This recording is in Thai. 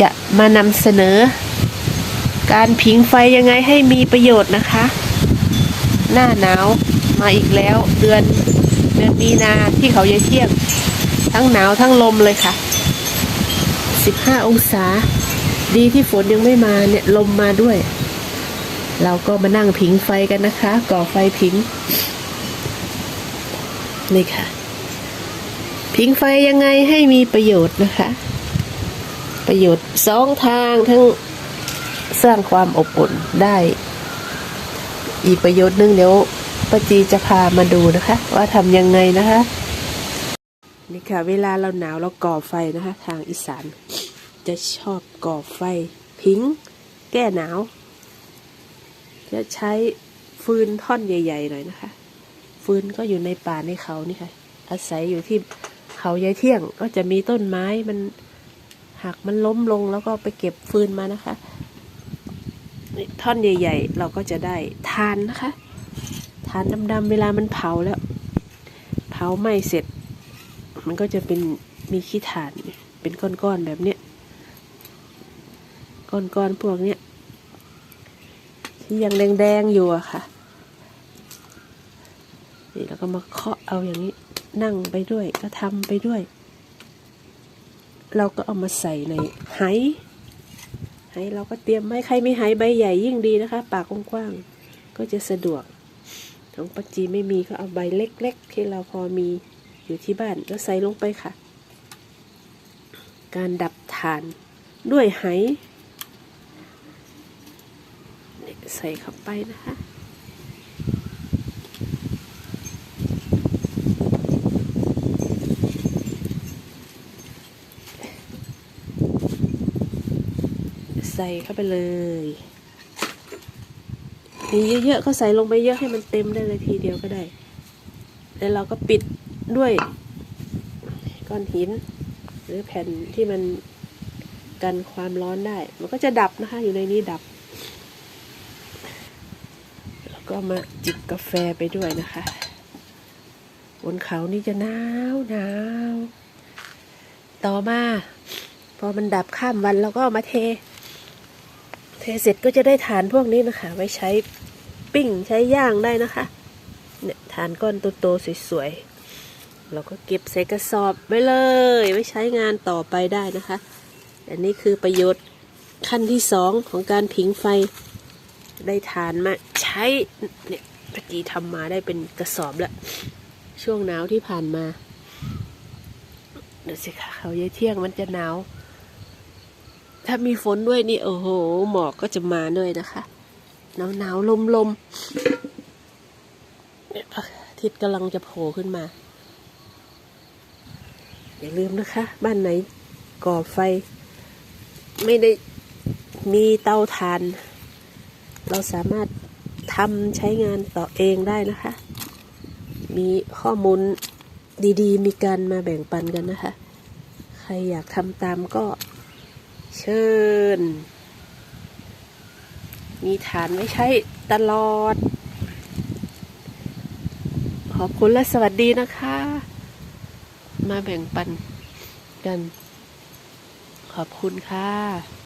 จะมานำเสนอ การผิงไฟยังไงให้มีประโยชน์นะคะ หน้าหนาวมาอีกแล้วเดือนเดือนมีนาที่เขายายเที่ยง ทั้งหนาวทั้งลมเลยค่ะ 15 องศา ดีที่ฝนยังไม่มาเนี่ยลมมาด้วย เราก็มานั่งผิงไฟกันนะคะ ก่อไฟผิง นี่ค่ะ ผิงไฟยังไงให้มีประโยชน์นะคะ ประโยชน์สองทางทั้งสร้างความอบอุ่นได้ อีกประโยชน์หนึ่งเดี๋ยวปจีจะพามาดูนะคะ ว่าทำยังไงนะคะนี่ค่ะ เวลาเราหนาวเราก่อไฟนะคะ ทางอีสานจะชอบก่อไฟผิง แก้หนาว จะใช้ฟืนท่อนใหญ่ๆหน่อยนะคะ ฟืนก็อยู่ในป่าในเขานี่ค่ะ อาศัยอยู่ที่เขายายเที่ยงก็จะมีต้นไม้มัน หักมันล้มลงแล้วก็ไปเก็บฟืนมานะคะท่อนใหญ่ ๆ เราก็จะได้ทานนะคะทานดำๆเวลามันเผาแล้ว เผาไหม้เสร็จ มันก็จะเป็นมีขี้ถ่านเป็นก้อนๆแบบเนี้ยก้อนๆพวกเนี้ยที่ยังแดงๆอยู่อะค่ะนี่เราก็มาเคาะเอาอย่างนี้นั่งไปด้วยก็ทำไปด้วย เราก็เอามาใส่ในไหไหเราก็เตรียมไว้ใครไม่ไหใบใหญ่ยิ่งดีนะคะ ปากกว้างๆก็จะสะดวกของปัจจีไม่มีก็เอาใบเล็ก ๆ ที่เราพอมีอยู่ที่บ้านก็ใส่ลงไปค่ะ การดับฐานด้วยไหใส่เข้าไปนะคะ ใส่เข้าไปเลยมีเยอะๆก็ใส่ลงไปเยอะให้มันเต็มได้เลยทีเดียวก็ได้ แล้วเราก็ปิดด้วยก้อนหิน หรือแผ่นที่มันกันความร้อนได้ มันก็จะดับนะคะ อยู่ในนี้ดับ แล้วก็มาจิบกาแฟไปด้วยนะคะ บนเขานี่จะหนาวหนาวต่อมา พอมันดับข้ามวันเราก็มาเท เทเสร็จก็จะได้ฐานพวกนี้นะคะ ไว้ใช้ปิ้งใช้ย่างได้นะคะ เนี่ยฐานก้อนโตๆสวยๆ เราก็เก็บใส่กระสอบไว้เลย ไว้ใช้งานต่อไปได้นะคะ อันนี้คือประโยชน์ขั้นที่สองของการผิงไฟ ได้ฐานมาใช้ เนี่ยปจีทำมาได้เป็นกระสอบแล้ว ช่วงหนาวที่ผ่านมาเดี๋ยวสิคะเขาเยเที่ยงมันจะหนาว ถ้ามีฝนด้วยนี่โอ้โห หมอกก็จะมาด้วยนะคะหนาวหนาวลมลมทิตย์กำลังจะโผล่ขึ้นมา อย่าลืมนะคะ บ้านไหนก่อไฟ ไม่ได้มีเตาถ่าน เราสามารถทำใช้งานต่อเองได้นะคะ มีข้อมูลดีๆ มีการมาแบ่งปันกันนะคะ ใครอยากทำตามก็ เชิญ มีฐานไม่ใช้ตลอด ขอบคุณและสวัสดีนะคะ มาแบ่งปันกัน ขอบคุณค่ะ